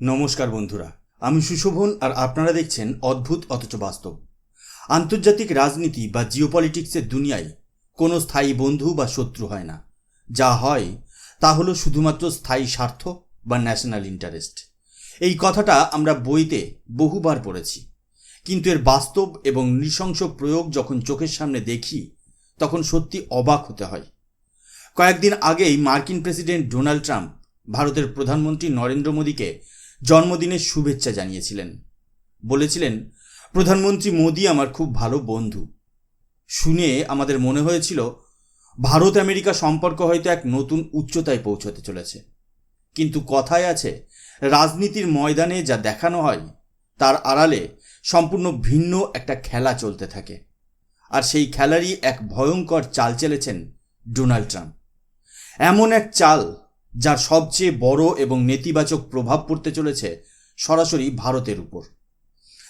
নমস্কার বন্ধুরা, আমি সুশোভন আর আপনারা দেখছেন অদ্ভুত অথচ বাস্তব। আন্তর্জাতিক রাজনীতি বা জিওপলিটিক্সের দুনিয়ায় কোনো স্থায়ী বন্ধু বা শত্রু হয় না। যা হয় তা হলো শুধুমাত্র স্থায়ী স্বার্থ বা ন্যাশনাল ইন্টারেস্ট এই কথাটা আমরা বইতে বহুবার পড়েছি। কিন্তু এর বাস্তব এবং নৃশংস প্রয়োগ যখন চোখের সামনে দেখি, তখন সত্যি অবাক হতে হয়। কয়েকদিন আগেই মার্কিন প্রেসিডেন্ট ডোনাল্ড ট্রাম্প ভারতের প্রধানমন্ত্রী নরেন্দ্র মোদীকে জন্মদিনের শুভেচ্ছা জানিয়েছিলেন। বলেছিলেন, প্রধানমন্ত্রী মোদী আমার খুব ভালো বন্ধু। শুনে আমাদের মনে হয়েছিল, ভারত আমেরিকা সম্পর্ক হয়তো এক নতুন উচ্চতায় পৌঁছতে চলেছে। কিন্তু কথায় আছে, রাজনীতির ময়দানে যা দেখানো হয়, তার আড়ালে সম্পূর্ণ ভিন্ন একটা খেলা চলতে থাকে। আর সেই খেলারই এক ভয়ঙ্কর চাল চেলেছেন ডোনাল্ড ট্রাম্প। এমন এক চাল যার সবচেয়ে বড় এবং নেতিবাচক প্রভাব পড়তে চলেছে সরাসরি ভারতের উপর।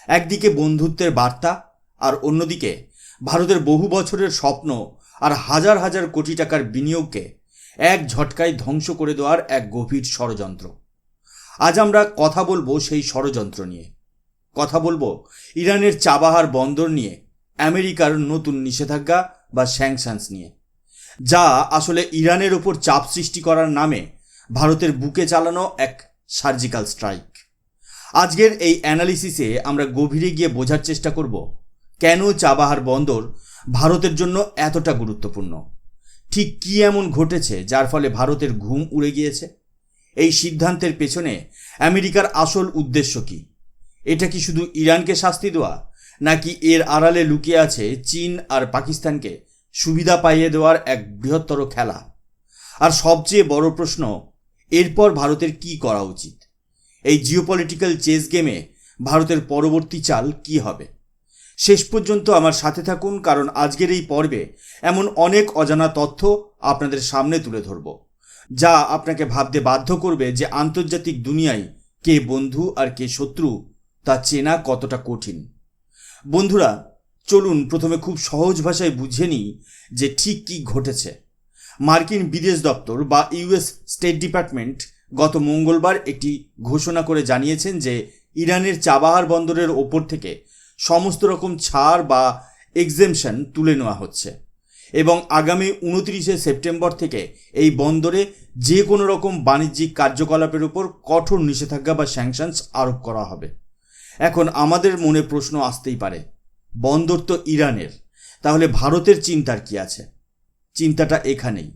একদিকে বন্ধুত্বের বার্তা, আর অন্যদিকে ভারতের বহু বছরের স্বপ্ন আর হাজার হাজার কোটি টাকার বিনিয়োগকে এক ঝটকায় ধ্বংস করে দেওয়ার এক গভীর ষড়যন্ত্র। আজ আমরা কথা বলব সেই ষড়যন্ত্র নিয়ে। কথা বলব ইরানের চাবাহার বন্দর নিয়ে, আমেরিকার নতুন নিষেধাজ্ঞা বা স্যাংশনস নিয়ে, যা আসলে ইরানের ওপর চাপ সৃষ্টি করার নামে ভারতের বুকে চালানো এক সার্জিক্যাল স্ট্রাইক। আজকের এই অ্যানালিসিসে আমরা গভীরে গিয়ে বোঝার চেষ্টা করব, কেন চাবাহার বন্দর ভারতের জন্য এতটা গুরুত্বপূর্ণ? ঠিক কী এমন ঘটেছে যার ফলে ভারতের ঘুম উড়ে গিয়েছে? এই সিদ্ধান্তের পেছনে আমেরিকার আসল উদ্দেশ্য কি? এটা কি শুধু ইরানকে শাস্তি দেওয়া, নাকি এর আড়ালে লুকিয়ে আছে চীন আর পাকিস্তানকে সুবিধা পাইয়ে দেওয়ার এক বৃহত্তর খেলা? আর সবচেয়ে বড় প্রশ্ন এরপর ভারতের কি করা উচিত? এই জিওপলিটিক্যাল চেস গেমে ভারতের পরবর্তী চাল কি হবে? শেষ পর্যন্ত আমার সাথে থাকুন, কারণ আজকের এই পর্বে এমন অনেক অজানা তথ্য আপনাদের সামনে তুলে ধরব, যা আপনাকে ভাবতে বাধ্য করবে যে আন্তর্জাতিক দুনিয়ায় কে বন্ধু আর কে শত্রু তা চেনা কতটা কঠিন। বন্ধুরা, চলুন প্রথমে খুব সহজ ভাষায় বুঝে নিই যে ঠিক কী ঘটেছে। মার্কিন বিদেশ দপ্তর বা ইউএস স্টেট ডিপার্টমেন্ট গত মঙ্গলবার একটি ঘোষণা করে জানিয়েছেন যে ইরানের চাবাহার বন্দরের ওপর থেকে সমস্ত রকম ছাড় বা এক্সেমশন তুলে নেওয়া হচ্ছে। এবং আগামী উনত্রিশে সেপ্টেম্বর থেকে এই বন্দরে যে কোনো রকম বাণিজ্যিক কার্যকলাপের উপর কঠোর নিষেধাজ্ঞা বা স্যাংশনস আরোপ করা হবে। এখন আমাদের মনে প্রশ্ন আসতেই পারে, বন্দর তো ইরানের, তাহলে ভারতের চিন্তার কি আছে? চিন্তাটা এখানেই।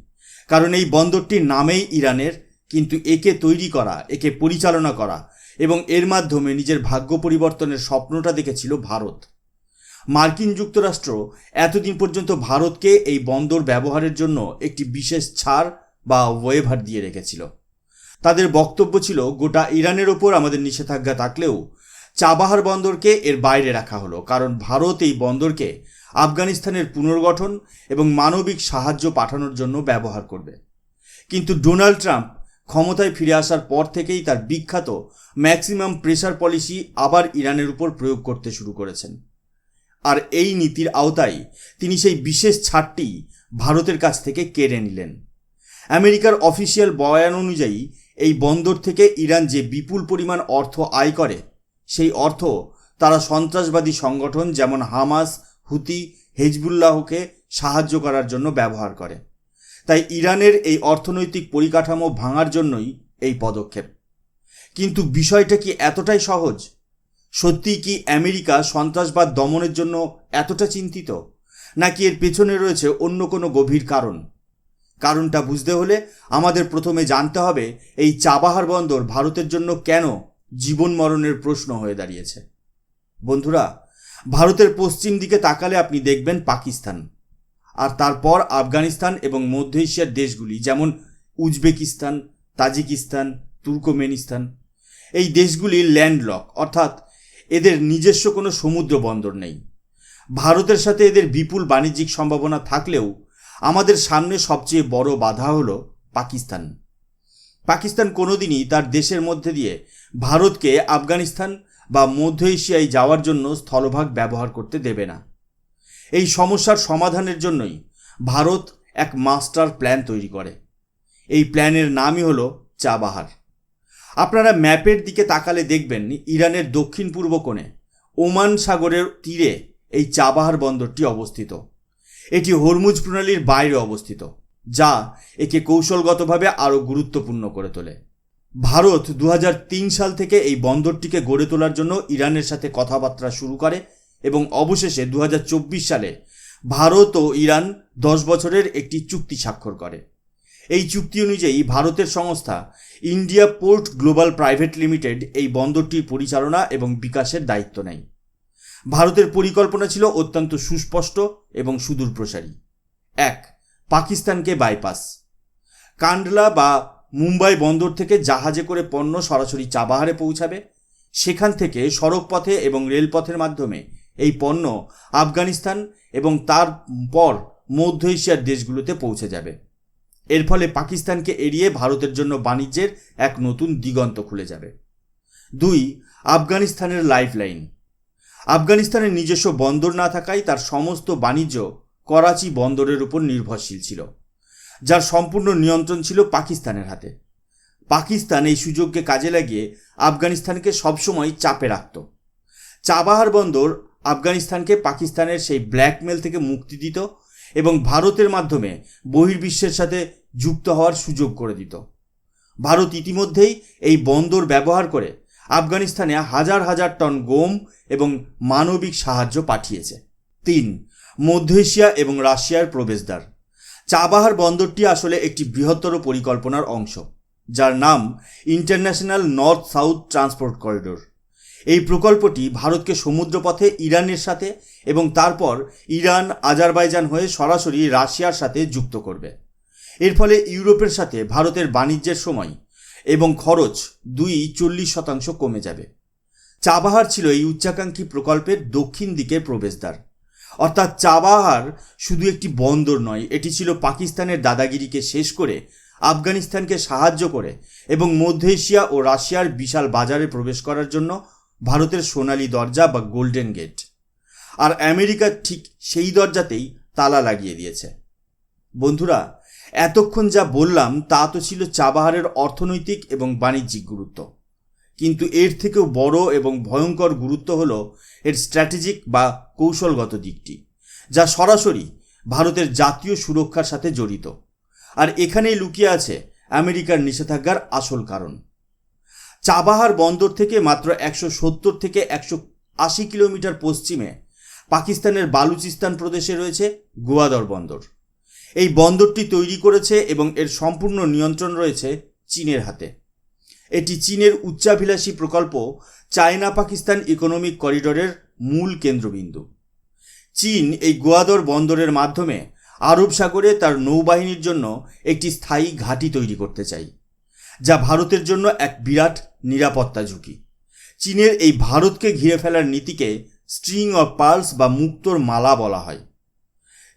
কারণ এই বন্দরটির নামেই ইরানের, কিন্তু একে তৈরি করা, একে পরিচালনা করা এবং এর মাধ্যমে নিজের ভাগ্য পরিবর্তনের স্বপ্নটা দেখেছিল ভারত। মার্কিন যুক্তরাষ্ট্র এতদিন পর্যন্ত ভারতকে এই বন্দর ব্যবহারের জন্য একটি বিশেষ ছাড় বা ওয়েভার দিয়ে রেখেছিল। তাদের বক্তব্য ছিল, গোটা ইরানের ওপর আমাদের নিষেধাজ্ঞা থাকলেও চাবাহার বন্দরকে এর বাইরে রাখা হলো, কারণ ভারত এই বন্দরকে আফগানিস্তানের পুনর্গঠন এবং মানবিক সাহায্য পাঠানোর জন্য ব্যবহার করবে। কিন্তু ডোনাল্ড ট্রাম্প ক্ষমতায় ফিরে আসার পর থেকেই তার বিখ্যাত ম্যাক্সিমাম প্রেশার পলিসি আবার ইরানের উপর প্রয়োগ করতে শুরু করেছেন। আর এই নীতির আওতায় তিনি সেই বিশেষ ছাড়টি ভারতের কাছ থেকে কেড়ে নিলেন। আমেরিকার অফিসিয়াল বয়ান অনুযায়ী, এই বন্দর থেকে ইরান যে বিপুল পরিমাণ অর্থ আয় করে, সেই অর্থ তারা সন্ত্রাসবাদী সংগঠন যেমন হামাস হুতি হেজবুল্লাহকে সাহায্য করার জন্য ব্যবহার করে। তাই ইরানের এই অর্থনৈতিক পরিকাঠামো ভাঙার জন্যই এই পদক্ষেপ। কিন্তু বিষয়টা কি এতটাই সহজ? সত্যিই কি আমেরিকা সন্ত্রাসবাদ দমনের জন্য এতটা চিন্তিত? নাকি এর পেছনে রয়েছে অন্য কোনো গভীর কারণ? কারণটা বুঝতে হলে আমাদের প্রথমে জানতে হবে এই চাবাহার বন্দর ভারতের জন্য কেন জীবন মরণের প্রশ্ন হয়ে দাঁড়িয়েছে। বন্ধুরা ভারতের পশ্চিম দিকে তাকালে আপনি দেখবেন পাকিস্তান। আর তারপর আফগানিস্তান এবং মধ্য এশিয়ার দেশগুলি, যেমন উজবেকিস্তান, তাজিকিস্তান, তুর্কমেনিস্তান। এই দেশগুলি ল্যান্ডলক, অর্থাৎ এদের নিজস্ব কোনো সমুদ্র বন্দর নেই। ভারতের সাথে এদের বিপুল বাণিজ্যিক সম্ভাবনা থাকলেও আমাদের সামনে সবচেয়ে বড় বাধা হলো পাকিস্তান। পাকিস্তান কোনোদিনই তার দেশের মধ্যে দিয়ে ভারতকে আফগানিস্তান বা মধ্য এশিয়ায় যাওয়ার জন্য স্থলভাগ ব্যবহার করতে দেবে না। এই সমস্যার সমাধানের জন্যই ভারত এক মাস্টার প্ল্যান তৈরি করে। এই প্ল্যানের নামই হলো চাবাহার আপনারা ম্যাপের দিকে তাকালে দেখবেন ইরানের দক্ষিণ পূর্ব কোণে ওমান সাগরের তীরে এই চাবাহার বন্দরটি অবস্থিত। এটি হরমুজ প্রণালীর বাইরে অবস্থিত, যা একে কৌশলগতভাবে আরও গুরুত্বপূর্ণ করে তোলে। ভারত দু হাজার তিন সাল থেকে এই বন্দরটিকে গড়ে তোলার জন্য ইরানের সাথে কথাবার্তা শুরু করে এবং অবশেষে দু হাজার চব্বিশ সালে ভারত ও ইরান দশ বছরের একটি চুক্তি স্বাক্ষর করে। এই চুক্তি অনুযায়ী ভারতের সংস্থা India Port Global Private Limited এই বন্দরটির পরিচালনা এবং বিকাশের দায়িত্ব নেয়। ভারতের পরিকল্পনা ছিল অত্যন্ত সুস্পষ্ট এবং সুদূরপ্রসারী। এক, পাকিস্তানকে বাইপাস কান্ডলা বা মুম্বাই বন্দর থেকে জাহাজে করে পণ্য সরাসরি চাবাহারে পৌঁছাবে। সেখান থেকে সড়কপথে এবং রেলপথের মাধ্যমে এই পণ্য আফগানিস্তান এবং তার পর মধ্য এশিয়ার দেশগুলোতে পৌঁছে যাবে। এর ফলে পাকিস্তানকে এড়িয়ে ভারতের জন্য বাণিজ্যের এক নতুন দিগন্ত খুলে যাবে। দুই, আফগানিস্তানের লাইফলাইন। আফগানিস্তানের নিজস্ব বন্দর না থাকায় তার সমস্ত বাণিজ্য করাচি বন্দরের উপর নির্ভরশীল ছিল। যার সম্পূর্ণ নিয়ন্ত্রণ ছিল পাকিস্তানের হাতে। পাকিস্তান এই সুযোগকে কাজে লাগিয়ে আফগানিস্তানকে সবসময় চাপে রাখত। চাবাহার বন্দর আফগানিস্তানকে পাকিস্তানের সেই ব্ল্যাকমেল থেকে মুক্তি দিত এবং ভারতের মাধ্যমে বহির্বিশ্বের সাথে যুক্ত হওয়ার সুযোগ করে দিত। ভারত ইতিমধ্যেই এই বন্দর ব্যবহার করে আফগানিস্তানে হাজার হাজার টন গম এবং মানবিক সাহায্য পাঠিয়েছে। তিন, মধ্য এশিয়া এবং রাশিয়ার প্রবেশদ্বার। চাবাহার বন্দরটি আসলে একটি বৃহত্তর পরিকল্পনার অংশ, যার নাম International North South Transport Corridor. এই প্রকল্পটি ভারতকে সমুদ্রপথে ইরানের সাথে এবং তারপর ইরান আজারবাইজান হয়ে সরাসরি রাশিয়ার সাথে যুক্ত করবে। এর ফলে ইউরোপের সাথে ভারতের বাণিজ্যের সময় এবং খরচ দুই চল্লিশ শতাংশ কমে যাবে। চাবাহার ছিল এই উচ্চাকাঙ্ক্ষী প্রকল্পের দক্ষিণ দিকের প্রবেশদ্বার। অর্থাৎ চাবাহার শুধু একটি বন্দর নয়, এটি ছিল পাকিস্তানের দাদাগিরিকে শেষ করে আফগানিস্তানকে সাহায্য করে এবং মধ্য এশিয়া ও রাশিয়ার বিশাল বাজারে প্রবেশ করার জন্য ভারতের সোনালি দরজা বা গোল্ডেন গেট। আর আমেরিকা ঠিক সেই দরজাতেই তালা লাগিয়ে দিয়েছে। বন্ধুরা, এতক্ষণ যা বললাম তা তো ছিল চাবাহারের অর্থনৈতিক এবং বাণিজ্যিক গুরুত্ব। কিন্তু এর থেকেও বড় এবং ভয়ঙ্কর গুরুত্ব হল এর স্ট্র্যাটেজিক বা কৌশলগত দিকটি, যা সরাসরি ভারতের জাতীয় সুরক্ষার সাথে জড়িত। আর এখানেই লুকিয়ে আছে আমেরিকার নিষেধাজ্ঞার আসল কারণ। চাবাহার বন্দর থেকে মাত্র একশো সত্তর থেকে একশো আশি কিলোমিটার পশ্চিমে পাকিস্তানের বালুচিস্তান প্রদেশে রয়েছে গোয়াদর বন্দর। এই বন্দরটি তৈরি করেছে এবং এর সম্পূর্ণ নিয়ন্ত্রণ রয়েছে চীনের হাতে। এটি চীনের উচ্চাভিলাষী প্রকল্প চায়না পাকিস্তান ইকোনমিক করিডোরের মূল কেন্দ্রবিন্দু। চীন এই গোয়াদর বন্দরের মাধ্যমে আরব সাগরে তার নৌবাহিনীর জন্য একটি স্থায়ী ঘাঁটি তৈরি করতে চাই, যা ভারতের জন্য এক বিরাট নিরাপত্তা ঝুঁকি। চীনের এই ভারতকে ঘিরে ফেলার নীতিকে স্ট্রিং অফ পার্লস বা মুক্তোর মালা বলা হয়।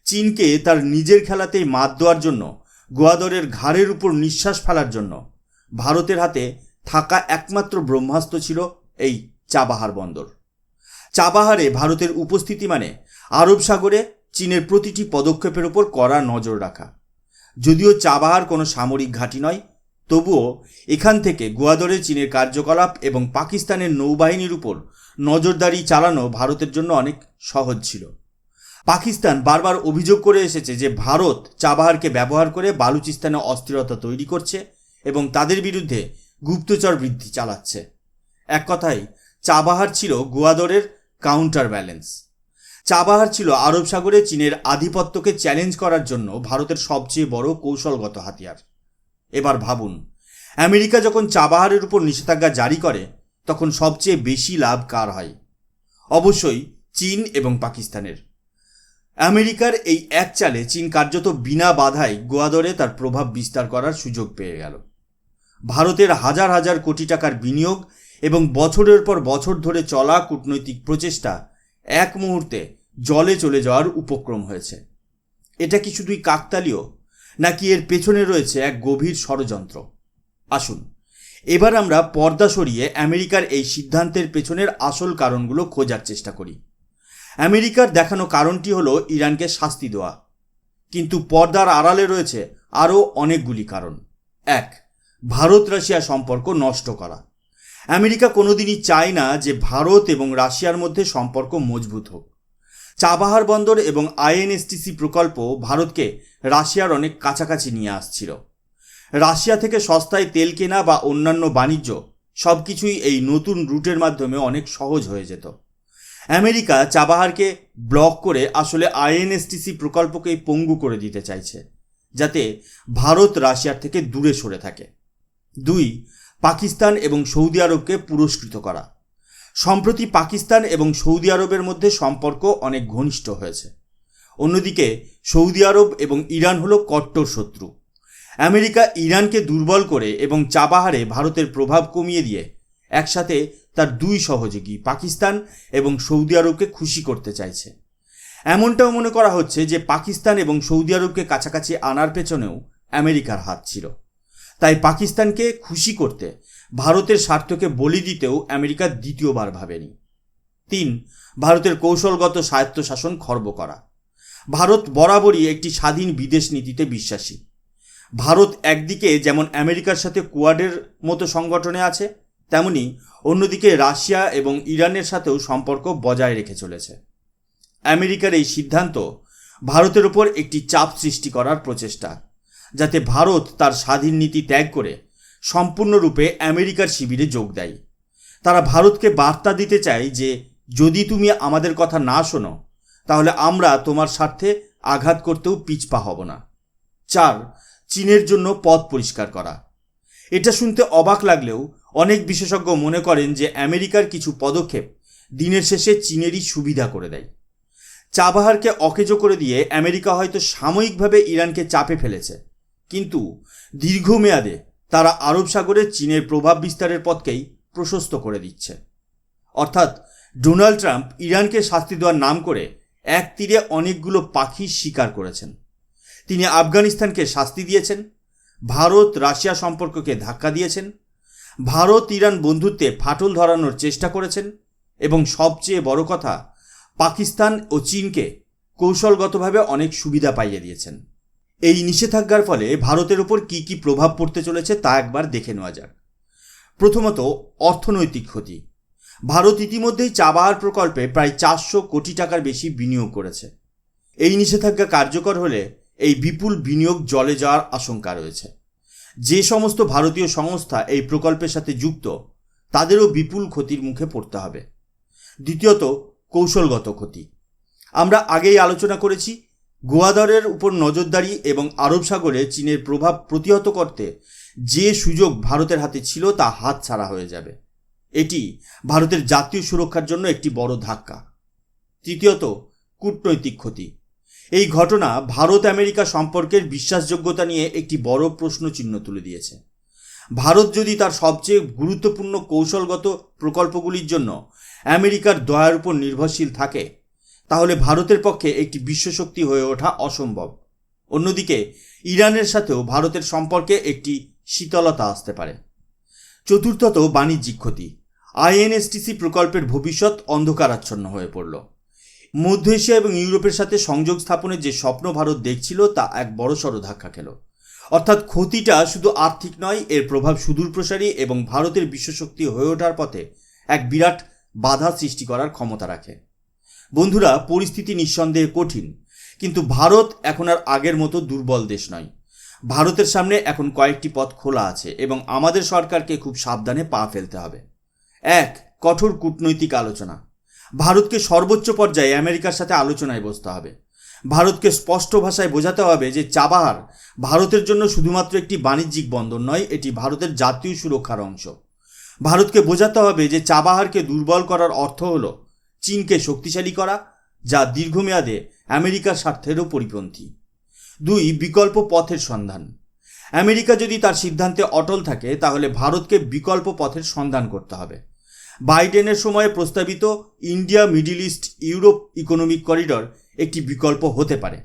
চীনকে তার নিজের খেলাতেই মাত দেওয়ার জন্য গোয়াদরের ঘাড়ের উপর নিঃশ্বাস ফেলার জন্য ভারতের হাতে থাকা একমাত্র ব্রহ্মাস্ত্র ছিল এই চাবাহার বন্দর। চাবাহারে ভারতের উপস্থিতি মানে আরব সাগরে চীনের প্রতিটি পদক্ষেপের ওপর কড়া নজর রাখা। যদিও চাবাহার কোনো সামরিক ঘাঁটি নয়, তবুও এখান থেকে গোয়াদরে চীনের কার্যকলাপ এবং পাকিস্তানের নৌবাহিনীর উপর নজরদারি চালানো ভারতের জন্য অনেক সহজ ছিল। পাকিস্তান বারবার অভিযোগ করে এসেছে যে ভারত চাবাহারকে ব্যবহার করে বালুচিস্তানে অস্থিরতা তৈরি করছে এবং তাদের বিরুদ্ধে গুপ্তচর বৃদ্ধি চালাচ্ছে। এক কথায় চাবাহার ছিল গোয়াদরের কাউন্টার ব্যালেন্স চাবাহার ছিল আরব সাগরে চীনের আধিপত্যকে চ্যালেঞ্জ করার জন্য ভারতের সবচেয়ে বড় কৌশলগত হাতিয়ার। এবার ভাবুন, আমেরিকা যখন চাবাহারের উপর নিষেধাজ্ঞা জারি করে, তখন সবচেয়ে বেশি লাভ কার হয়? অবশ্যই চীন এবং পাকিস্তানের। আমেরিকার এই এক চালে চীন কার্যত বিনা বাধায় গোয়াদরে তার প্রভাব বিস্তার করার সুযোগ পেয়ে গেল। ভারতের হাজার হাজার কোটি টাকার বিনিয়োগ এবং বছরের পর বছর ধরে চলা কূটনৈতিক প্রচেষ্টা এক মুহূর্তে জলে চলে যাওয়ার উপক্রম হয়েছে। এটা কি শুধুই কাকতালীয়, নাকি এর পেছনে রয়েছে এক গভীর ষড়যন্ত্র? আসুন, এবার আমরা পর্দা সরিয়ে আমেরিকার এই সিদ্ধান্তের পেছনের আসল কারণগুলো খোঁজার চেষ্টা করি। আমেরিকার দেখানো কারণটি হলো ইরানকে শাস্তি দেওয়া। কিন্তু পর্দার আড়ালে রয়েছে আরও অনেকগুলি কারণ। এক ভারত রাশিয়া সম্পর্ক নষ্ট করা। আমেরিকা কোনোদিনই চায় না যে ভারত এবং রাশিয়ার মধ্যে সম্পর্ক মজবুত হোক। চাবাহার বন্দর এবং আইএনএসটিসি প্রকল্প ভারতকে রাশিয়ার অনেক কাছাকাছি নিয়ে আসছিল। রাশিয়া থেকে সস্তায় তেল কেনা বা অন্যান্য বাণিজ্য সব কিছুই এই নতুন রুটের মাধ্যমে অনেক সহজ হয়ে যেত। আমেরিকা চাবাহারকে ব্লক করে আসলে আইএনএসটিসি প্রকল্পকে পঙ্গু করে দিতে চাইছে, যাতে ভারত রাশিয়ার থেকে দূরে সরে থাকে। দুই, পাকিস্তান এবং সৌদি আরবকে পুরস্কৃত করা। সম্প্রতি পাকিস্তান এবং সৌদি আরবের মধ্যে সম্পর্ক অনেক ঘনিষ্ঠ হয়েছে। অন্যদিকে, সৌদি আরব এবং ইরান হলো কট্টর শত্রু। আমেরিকা ইরানকে দুর্বল করে এবং চাবাহারে ভারতের প্রভাব কমিয়ে দিয়ে একসাথে তার দুই সহযোগী, পাকিস্তান এবং সৌদি আরবকে খুশি করতে চাইছে। এমনটাও মনে করা হচ্ছে যে পাকিস্তান এবং সৌদি আরবকে কাছাকাছি আনার পেছনেও আমেরিকার হাত ছিল। তাই পাকিস্তানকে খুশি করতে ভারতের স্বার্থকে বলি দিতেও আমেরিকা দ্বিতীয়বার ভাবেনি। তিন, ভারতের কৌশলগত স্বায়ত্তশাসন খর্ব করা। ভারত বরাবরই একটি স্বাধীন বিদেশ নীতিতে বিশ্বাসী। ভারত একদিকে যেমন আমেরিকার সাথে কোয়াডের মতো সংগঠনে আছে, তেমনি অন্যদিকে রাশিয়া এবং ইরানের সাথেও সম্পর্ক বজায় রেখে চলেছে। আমেরিকার এই সিদ্ধান্ত ভারতের ওপর একটি চাপ সৃষ্টি করার প্রচেষ্টা। যাতে ভারত তার স্বাধীন নীতি ত্যাগ করে সম্পূর্ণরূপে আমেরিকার শিবিরে যোগ দেয়। তারা ভারতকে বার্তা দিতে চায় যে, যদি তুমি আমাদের কথা না শোনো, তাহলে আমরা তোমার স্বার্থে আঘাত করতেও পিছপা হব না। চার, চীনের জন্য পথ পরিষ্কার করা। এটা শুনতে অবাক লাগলেও অনেক বিশেষজ্ঞ মনে করেন যে, আমেরিকার কিছু পদক্ষেপ দিনের শেষে চীনেরই সুবিধা করে দেয়। চাবাহারকে অকেজো করে দিয়ে আমেরিকা হয়তো সাময়িকভাবে ইরানকে চাপে ফেলেছে। কিন্তু দীর্ঘমেয়াদে তারা আরব সাগরে চীনের প্রভাব বিস্তারের পথকেই প্রশস্ত করে দিচ্ছে। অর্থাৎ ডোনাল্ড ট্রাম্প ইরানকে শাস্তি দেওয়ার নাম করে এক তীরে অনেকগুলো পাখি শিকার করেছেন। তিনি আফগানিস্তানকে শাস্তি দিয়েছেন, ভারত রাশিয়া সম্পর্ককে ধাক্কা দিয়েছেন, ভারত ইরান বন্ধুত্বে ফাটল ধরানোর চেষ্টা করেছেন এবং সবচেয়ে বড় কথা, পাকিস্তান ও চীনকে কৌশলগতভাবে অনেক সুবিধা পাইয়ে দিয়েছেন। এই নিষেধাজ্ঞার ফলে ভারতের ওপর কী কী প্রভাব পড়তে চলেছে তা একবার দেখে নেওয়া যাক। প্রথমত, অর্থনৈতিক ক্ষতি। ভারত ইতিমধ্যেই চাবাহার প্রকল্পে প্রায় চারশো কোটি টাকার বেশি বিনিয়োগ করেছে। এই নিষেধাজ্ঞা কার্যকর হলে এই বিপুল বিনিয়োগ জলে যাওয়ার আশঙ্কা রয়েছে। যে সমস্ত ভারতীয় সংস্থা এই প্রকল্পের সাথে যুক্ত, তাদেরও বিপুল ক্ষতির মুখে পড়তে হবে। দ্বিতীয়ত, কৌশলগত ক্ষতি। আমরা আগেই আলোচনা করেছি গোয়াদরের উপর নজরদারি এবং আরব সাগরে চীনের প্রভাব প্রতিহত করতে যে সুযোগ ভারতের হাতে ছিল তা হাত ছাড়া হয়ে যাবে। এটি ভারতের জাতীয় সুরক্ষার জন্য একটি বড় ধাক্কা। তৃতীয়ত, কূটনৈতিক ক্ষতি। এই ঘটনা ভারত আমেরিকা সম্পর্কের বিশ্বাসযোগ্যতা নিয়ে একটি বড় প্রশ্নচিহ্ন তুলে দিয়েছে। ভারত যদি তার সবচেয়ে গুরুত্বপূর্ণ কৌশলগত প্রকল্পগুলির জন্য আমেরিকার দয়ার উপর নির্ভরশীল থাকে তাহলে ভারতের পক্ষে একটি বিশ্বশক্তি হয়ে ওঠা অসম্ভব। অন্যদিকে, ইরানের সাথেও ভারতের সম্পর্কে একটি শীতলতা আসতে পারে। চতুর্থত বাণিজ্যিক ক্ষতি। আইএনএসটিসি প্রকল্পের ভবিষ্যৎ অন্ধকারাচ্ছন্ন হয়ে পড়ল। মধ্য এশিয়া এবং ইউরোপের সাথে সংযোগ স্থাপনের যে স্বপ্ন ভারত দেখছিল, তা এক বড়সড় ধাক্কা খেল। অর্থাৎ ক্ষতিটা শুধু আর্থিক নয়, এর প্রভাব সুদূর প্রসারী এবং ভারতের বিশ্বশক্তি হয়ে ওঠার পথে এক বিরাট বাধা সৃষ্টি করার ক্ষমতা রাখে। বন্ধুরা, পরিস্থিতি নিঃসন্দেহে কঠিন। কিন্তু ভারত এখন আর আগের মতো দুর্বল দেশ নয়। ভারতের সামনে এখন কয়েকটি পথ খোলা আছে এবং আমাদের সরকারকে খুব সাবধানে পা ফেলতে হবে। এক, কঠোর কূটনৈতিক আলোচনা। ভারতকে সর্বোচ্চ পর্যায়ে আমেরিকার সাথে আলোচনায় বসতে হবে। ভারতকে স্পষ্ট ভাষায় বোঝাতে হবে যে চাবাহার ভারতের জন্য শুধুমাত্র একটি বাণিজ্যিক বন্দর নয়, এটি ভারতের জাতীয় সুরক্ষার অংশ। ভারতকে বোঝাতে হবে যে চাবাহারকে দুর্বল করার অর্থ হল চীনকে শক্তিশালী করা, যা দীর্ঘমেয়াদে আমেরিকার স্বার্থেরও পরিপন্থী। দুই, বিকল্প পথের সন্ধান। আমেরিকা যদি তার সিদ্ধান্তে অটল থাকে, তাহলে ভারতকে বিকল্প পথের সন্ধান করতে হবে। বাইডেনের সময়ে প্রস্তাবিত India, Middle East, Europe Economic Corridor একটি বিকল্প হতে পারে।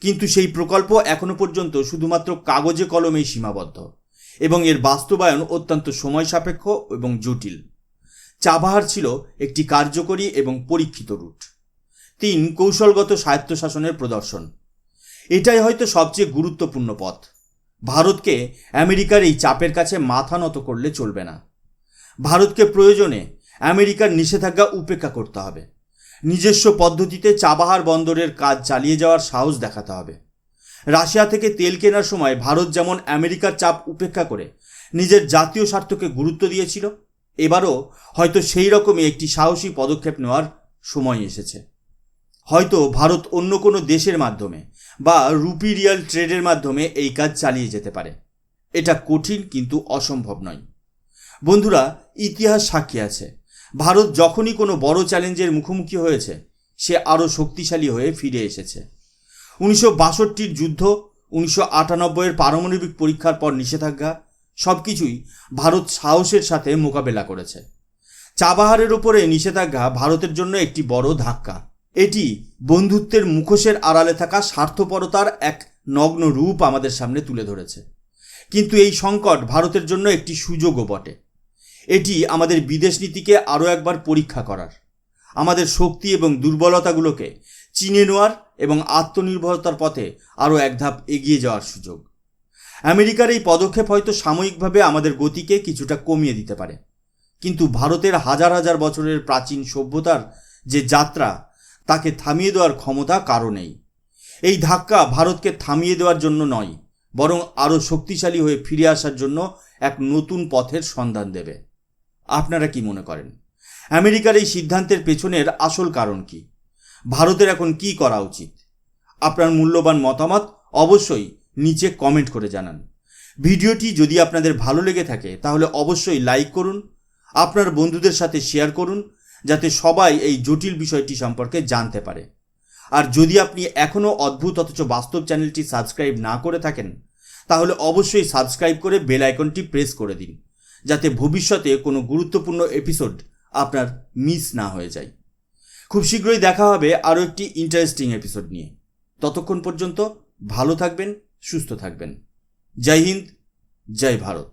কিন্তু সেই প্রকল্প এখনও পর্যন্ত শুধুমাত্র কাগজে কলমেই সীমাবদ্ধ এবং এর বাস্তবায়ন অত্যন্ত সময় সাপেক্ষ এবং জটিল। চাবাহার ছিল একটি কার্যকরী এবং পরীক্ষিত রুট। তিন, কৌশলগত স্বায়ত্তশাসনের প্রদর্শন। এটাই হয়তো সবচেয়ে গুরুত্বপূর্ণ পথ। ভারতকে আমেরিকার এই চাপের কাছে মাথা নত করলে চলবে না। ভারতকে প্রয়োজনে আমেরিকার নিষেধাজ্ঞা উপেক্ষা করতে হবে। নিজস্ব পদ্ধতিতে চাবাহার বন্দরের কাজ চালিয়ে যাওয়ার সাহস দেখাতে হবে। রাশিয়া থেকে তেল কেনার সময় ভারত যেমন আমেরিকার চাপ উপেক্ষা করে নিজের জাতীয় স্বার্থকে গুরুত্ব দিয়েছিল এবারও হয়তো সেই রকমই একটি সাহসী পদক্ষেপ নেওয়ার সময় এসেছে। হয়তো ভারত অন্য কোনো দেশের মাধ্যমে বা রুপি রিয়াল ট্রেডের মাধ্যমে এই কাজ চালিয়ে যেতে পারে। এটা কঠিন কিন্তু অসম্ভব নয়। বন্ধুরা, ইতিহাস সাক্ষী আছে। ভারত যখনই কোনো বড় চ্যালেঞ্জের মুখোমুখি হয়েছে, সে আরও শক্তিশালী হয়ে ফিরে এসেছে। উনিশশো বাষট্টির যুদ্ধ, উনিশশো আটানব্বইয়ের পারমাণবিক পরীক্ষার পর নিষেধাজ্ঞা সব কিছুই ভারত সাহসের সাথে মোকাবেলা করেছে। চাবাহারের উপরে নিষেধাজ্ঞা ভারতের জন্য একটি বড় ধাক্কা। এটি বন্ধুত্বের মুখোশের আড়ালে থাকা স্বার্থপরতার এক নগ্ন রূপ আমাদের সামনে তুলে ধরেছে। কিন্তু এই সংকট ভারতের জন্য একটি সুযোগও বটে। এটি আমাদের বিদেশ নীতিকে আরও একবার পরীক্ষা করার। আমাদের শক্তি এবং দুর্বলতাগুলোকে চিনে নেওয়ার এবং আত্মনির্ভরতার পথে আরও এক ধাপ এগিয়ে যাওয়ার সুযোগ। আমেরিকার এই পদক্ষেপ হয়তো সাময়িকভাবে আমাদের গতিকে কিছুটা কমিয়ে দিতে পারে। কিন্তু ভারতের হাজার হাজার বছরের প্রাচীন সভ্যতার যে যাত্রা, তাকে থামিয়ে দেওয়ার ক্ষমতা কারও নেই। এই ধাক্কা ভারতকে থামিয়ে দেওয়ার জন্য নয়, বরং আরও শক্তিশালী হয়ে ফিরে আসার জন্য এক নতুন পথের সন্ধান দেবে। আপনারা কি মনে করেন? আমেরিকার এই সিদ্ধান্তের পেছনের আসল কারণ কি? ভারতের এখন কি করা উচিত? আপনার মূল্যবান মতামত অবশ্যই নিচে কমেন্ট করে জানান। ভিডিওটি যদি আপনাদের ভালো লেগে থাকে, তাহলে অবশ্যই লাইক করুন, আপনার বন্ধুদের সাথে শেয়ার করুন, যাতে সবাই এই জটিল বিষয়টি সম্পর্কে জানতে পারে। আর যদি আপনি এখনও অদ্ভুত অথচ বাস্তব চ্যানেলটি সাবস্ক্রাইব না করে থাকেন, তাহলে অবশ্যই সাবস্ক্রাইব করে বেল আইকনটি প্রেস করে দিন, যাতে ভবিষ্যতে কোনো গুরুত্বপূর্ণ এপিসোড আপনার মিস না হয়ে যায়। খুব শীঘ্রই দেখা হবে আরও একটি ইন্টারেস্টিং এপিসোড নিয়ে। ততক্ষণ পর্যন্ত ভালো থাকবেন সুস্থ থাকবেন। জয় হিন্দ জয় ভারত।